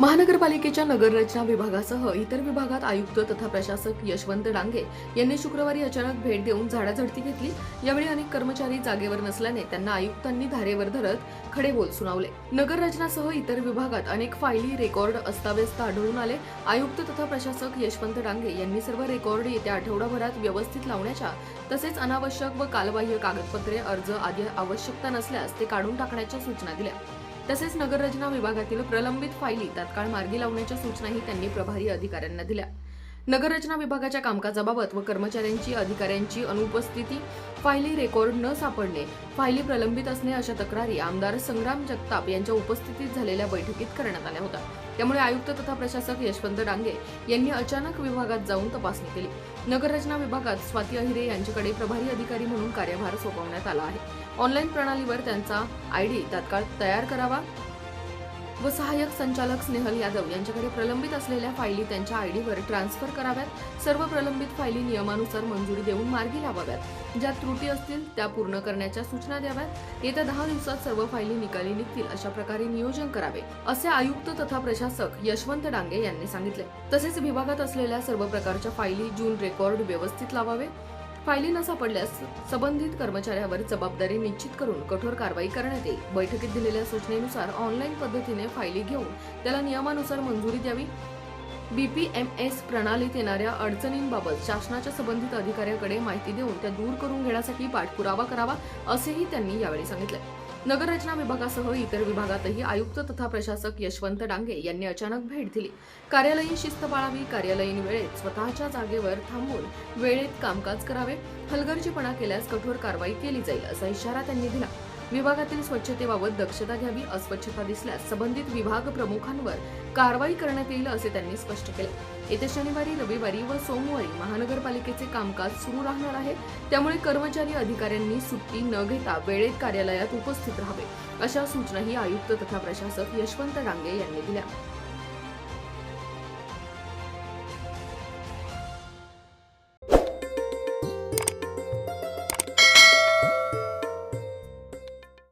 महानगरपालिकेच्या नगररचना विभागासह इतर विभागात आयुक्त तथा प्रशासक यशवंत डांगे यांनी शुक्रवारी अचानक भेट देऊन झाडाझडती घेतली. यावेळी अनेक कर्मचारी जागेवर नसल्याने त्यांना आयुक्तांनी धारेवर धरत खडे बोल सुनावले. नगररचनासह इतर विभागात अनेक फायली रेकॉर्ड अस्ताव्यस्त आढळून आले. आयुक्त तथा प्रशासक यशवंत डांगे यांनी सर्व रेकॉर्ड येत्या आठवडाभरात व्यवस्थित लावण्याच्या तसेच अनावश्यक व कालबाह्य कागदपत्रे अर्ज आदी आवश्यकता नसल्यास ते काढून टाकण्याच्या सूचना दिल्या. तसेच नगररचना विभागातील प्रलंबित फायली तात्काळ मार्गी लावण्याच्या सूचनाही त्यांनी प्रभारी अधिकाऱ्यांना दिल्या. नगररचना विभागाच्या कामकाजाबाबत व कर्मचाऱ्यांची अधिकाऱ्यांची अनुपस्थिती फायली रेकॉर्ड न सापडणे फायली प्रलंबित असणे अशा तक्रारी आमदार संग्राम जगताप यांच्या उपस्थितीत झालेल्या बैठकीत करण्यात आल्या होत्या. त्यामुळे आयुक्त तथा प्रशासक यशवंत डांगे यांनी अचानक विभागात जाऊन तपासणी केली. नगररचना विभागात स्वाती अहिरे यांच्याकडे प्रभारी अधिकारी म्हणून कार्यभार सोपवण्यात आला आहे. ऑनलाईन प्रणालीवर त्यांचा आयडी तात्काळ तयार करावा व सहाय्यक संचालक स्नेहल यादव यांच्याकडे प्रलंबित असलेल्या फायली त्यांच्या आयडीवर ट्रान्सफर कराव्यात. सर्व प्रलंबित फायली नियमानुसार मंजुरी देऊन मार्गी लावाव्यात. ज्या त्रुटी असतील त्या पूर्ण करण्याच्या सूचना द्याव्यात. येत्या दहा दिवसात सर्व फायली निकाली निघतील अशा प्रकारे नियोजन करावे असे आयुक्त तथा प्रशासक यशवंत डांगे यांनी सांगितले. तसेच विभागात असलेल्या सर्व प्रकारच्या फायली जून रेकॉर्ड व्यवस्थित लावावे. फायली न सापडल्यास संबंधित कर्मचाऱ्यावर जबाबदारी निश्चित करून कठोर कारवाई करण्यात येईल. बैठकीत दिलेल्या सूचनेनुसार ऑनलाईन पद्धतीने फायली घेऊन त्याला नियमानुसार मंजुरी द्यावी. बीपीएमएस प्रणालीत येणाऱ्या अडचणींबाबत शासनाच्या संबंधित अधिकाऱ्याकडे माहिती देऊन त्या दूर करून घेण्यासाठी पाठपुरावा करावा असेही त्यांनी यावेळी सांगितले. नगररचना विभागासह इतर विभागातही आयुक्त तथा प्रशासक यशवंत डांगे यांनी अचानक भेट दिली. कार्यालयीन शिस्त पाळावी कार्यालयीन वेळेत स्वतःच्या जागेवर थांबून वेळेत कामकाज करावे हलगर्जीपणा केल्यास कठोर कारवाई केली जाईल असा इशारा त्यांनी दिला. विभागातील स्वच्छतेबाबत दक्षता घ्यावी अस्वच्छता दिसल्यास संबंधित विभाग प्रमुखांवर कारवाई करण्यात येईल असे त्यांनी स्पष्ट केले. येत्या शनिवारी रविवारी व सोमवारी महानगरपालिकेचे कामकाज सुरू राहणार आहे. त्यामुळे कर्मचारी अधिकाऱ्यांनी सुट्टी न घेता वेळेत कार्यालयात उपस्थित राहावे अशा सूचनाही आयुक्त तथा प्रशासक यशवंत डांगे यांनी दिल्या.